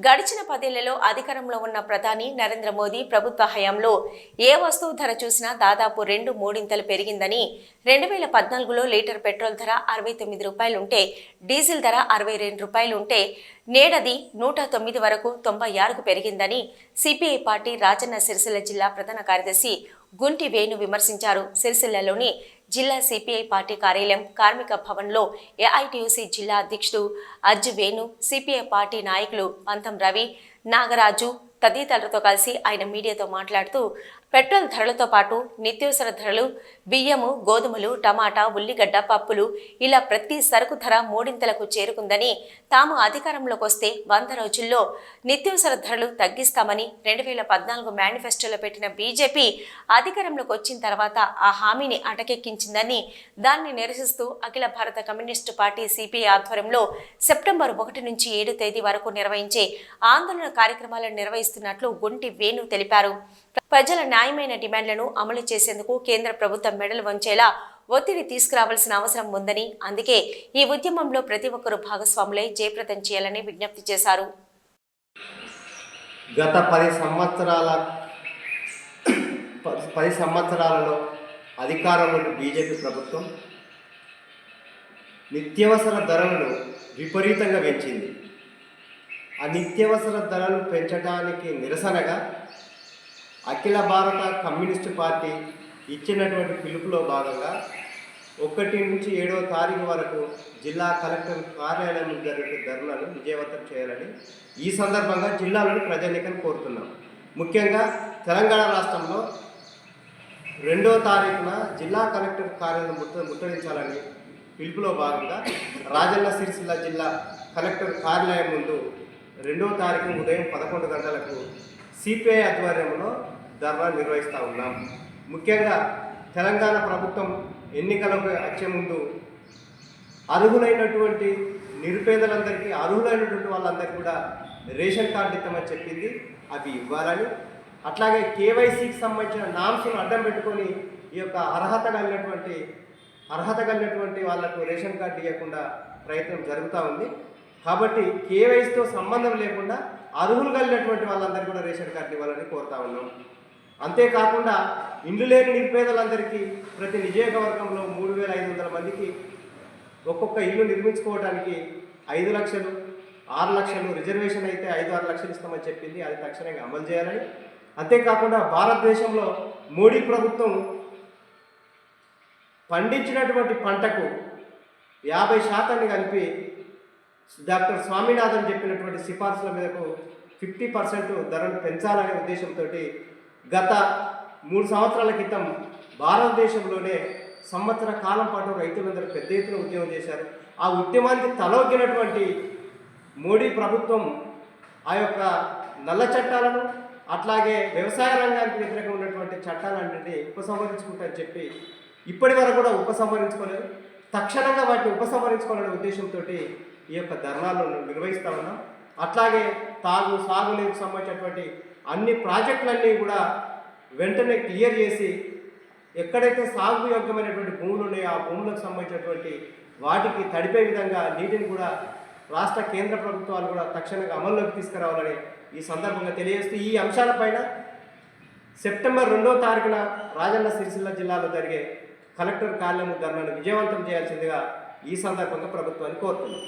గడిచిన పదేళ్ళలో అధికారంలో ఉన్న ప్రధాని నరేంద్ర మోదీ ప్రభుత్వ హయాంలో ఏ వస్తువు ధర చూసినా దాదాపు రెండు మూడింతలు పెరిగిందని రెండు వేల పద్నాలుగులో లీటర్ పెట్రోల్ ధర అరవై తొమ్మిది రూపాయలుంటే డీజిల్ ధర అరవై రెండు రూపాయలుంటే నేడది నూట తొమ్మిది వరకు తొంభై ఆరుకు పెరిగిందని సిపిఐ పార్టీ రాజన్న సిరిసిల్ల జిల్లా ప్రధాన కార్యదర్శి గుంటి వేణు విమర్శించారు. సిరిసిల్లలోని జిల్లా సిపిఐ పార్టీ కార్యాలయం కార్మిక భవన్లో ఏఐటియుసి జిల్లా అధ్యక్షుడు అజ్ వేణు సిపిఐ పార్టీ నాయకులు పంతం రవి నాగరాజు తదితరులతో కలిసి ఆయన మీడియాతో మాట్లాడుతూ పెట్రోల్ ధరలతో పాటు నిత్యావసర ధరలు బియ్యము గోధుమలు టమాటా ఉల్లిగడ్డ పప్పులు ఇలా ప్రతి సరుకు ధర మూడింతలకు చేరుకుందని తాము అధికారంలోకి వస్తే వంద రోజుల్లో నిత్యావసర ధరలు తగ్గిస్తామని రెండు వేల పద్నాలుగు మేనిఫెస్టోలో పెట్టిన బీజేపీ అధికారంలోకి వచ్చిన తర్వాత ఆ హామీని అటకెక్కించిందని దాన్ని నిరసిస్తూ అఖిల భారత కమ్యూనిస్టు పార్టీ సిపిఐ ఆధ్వర్యంలో సెప్టెంబర్ ఒకటి నుంచి ఏడు తేదీ వరకు నిర్వహించే ఆందోళన కార్యక్రమాలను నిర్వహిస్తున్నట్లు గుంటి వేణు తెలిపారు. ప్రజల న్యాయమైన డిమాండ్లను అమలు చేసేందుకు కేంద్ర ప్రభుత్వం మెడలు వంచేలా ఒత్తిడి తీసుకురావాల్సిన అవసరం ఉందని అందుకే ఈ ఉద్యమంలో ప్రతి ఒక్కరూ భాగస్వాములై జయప్రదం చేయాలని విజ్ఞప్తి చేశారు. గత పది సంవత్సరాల పది సంవత్సరాలలో అధికారంలోని బీజేపీ ప్రభుత్వం నిత్యావసర ధరలను విపరీతంగా పెంచింది. ఆ నిత్యావసర ధరలు పెంచడానికి నిరసనగా అఖిల భారత కమ్యూనిస్టు పార్టీ ఇచ్చినటువంటి పిలుపులో భాగంగా ఒకటి నుంచి ఏడవ తారీఖు వరకు జిల్లా కలెక్టర్ కార్యాలయం జరిగే ధర్నాను విజయవంతం చేయాలని ఈ సందర్భంగా జిల్లాలోని ప్రజానీకం కోరుతున్నాం. ముఖ్యంగా తెలంగాణ రాష్ట్రంలో రెండవ తారీఖున జిల్లా కలెక్టర్ కార్యాలయం ముట్ట ముట్టడించాలని పిలుపులో భాగంగా రాజన్న సిరిసిల్ల జిల్లా కలెక్టర్ కార్యాలయం ముందు రెండవ తారీఖు ఉదయం పదకొండు గంటలకు సిపిఐ ఆధ్వర్యంలో ధర్నా నిర్వహిస్తూ ఉన్నాం. ముఖ్యంగా తెలంగాణ ప్రభుత్వం ఎన్నికలకు వచ్చే ముందు అర్హులైనటువంటి నిరుపేదలందరికీ అర్హులైనటువంటి వాళ్ళందరికీ కూడా రేషన్ కార్డు ఇస్తామని చెప్పింది. అవి ఇవ్వాలని అట్లాగే కేవైసీకి సంబంధించిన నామ్స్ను అడ్డం పెట్టుకొని ఈ యొక్క అర్హత కలిగినటువంటి అర్హత కలిగినటువంటి వాళ్ళకు రేషన్ కార్డు ఇవ్వకుండా ప్రయత్నం జరుగుతూ ఉంది. కాబట్టి కేవైసీతో సంబంధం లేకుండా అర్హులు కలిగినటువంటి వాళ్ళందరికీ కూడా రేషన్ కార్డు ఇవ్వాలని కోరుతా ఉన్నాం. అంతేకాకుండా ఇండ్లు లేని నిరుపేదలందరికీ ప్రతి నియోజకవర్గంలో మూడు వేల ఐదు వందల మందికి ఒక్కొక్క ఇల్లు నిర్మించుకోవడానికి ఐదు లక్షలు ఆరు లక్షలు రిజర్వేషన్ అయితే ఐదు ఆరు లక్షలు ఇస్తామని చెప్పింది. అది తక్షణంగా అమలు చేయాలని. అంతేకాకుండా భారతదేశంలో మోడీ ప్రభుత్వం పండించినటువంటి పంటకు యాభై శాతాన్ని కలిపి డాక్టర్ స్వామినాథన్ చెప్పినటువంటి సిఫార్సుల మీదకు ఫిఫ్టీ పర్సెంట్ ధరను పెంచాలనే ఉద్దేశంతో గత మూడు సంవత్సరాల క్రితం భారతదేశంలోనే సంవత్సర కాలం పాటు రైతులందరూ పెద్ద ఎత్తున ఉద్యమం చేశారు. ఆ ఉద్యమానికి తలొగ్గినటువంటి మోడీ ప్రభుత్వం ఆ యొక్క నల్ల చట్టాలను అట్లాగే వ్యవసాయ రంగానికి వ్యతిరేకంగా ఉన్నటువంటి చట్టాలన్నింటినీ ఉపసంహరించుకుంటారని చెప్పి ఇప్పటి వరకు కూడా ఉపసంహరించుకోలేదు. తక్షణంగా వాటిని ఉపసంహరించుకోవాలనే ఉద్దేశంతో ఈ యొక్క ధర్నాలను నిర్వహిస్తా ఉన్నాం. అట్లాగే తాగు సాగునీరుకు సంబంధించినటువంటి అన్ని ప్రాజెక్టులన్నీ కూడా వెంటనే క్లియర్ చేసి ఎక్కడైతే సాగు యోగ్యమైనటువంటి భూములు ఉన్నాయో ఆ భూములకు సంబంధించినటువంటి వాటికి తడిపే విధంగా నీటిని కూడా రాష్ట్ర కేంద్ర ప్రభుత్వాలు కూడా తక్షణంగా అమల్లోకి తీసుకురావాలని ఈ సందర్భంగా తెలియజేస్తూ ఈ అంశాలపైన సెప్టెంబర్ రెండో తారీఖున రాజన్న సిరిసిల్ల జిల్లాలో జరిగే కలెక్టర్ కార్యాలయం ధర్నాను విజయవంతం చేయాల్సిందిగా ఈ సందర్భంగా ప్రభుత్వాన్ని కోరుతున్నాం.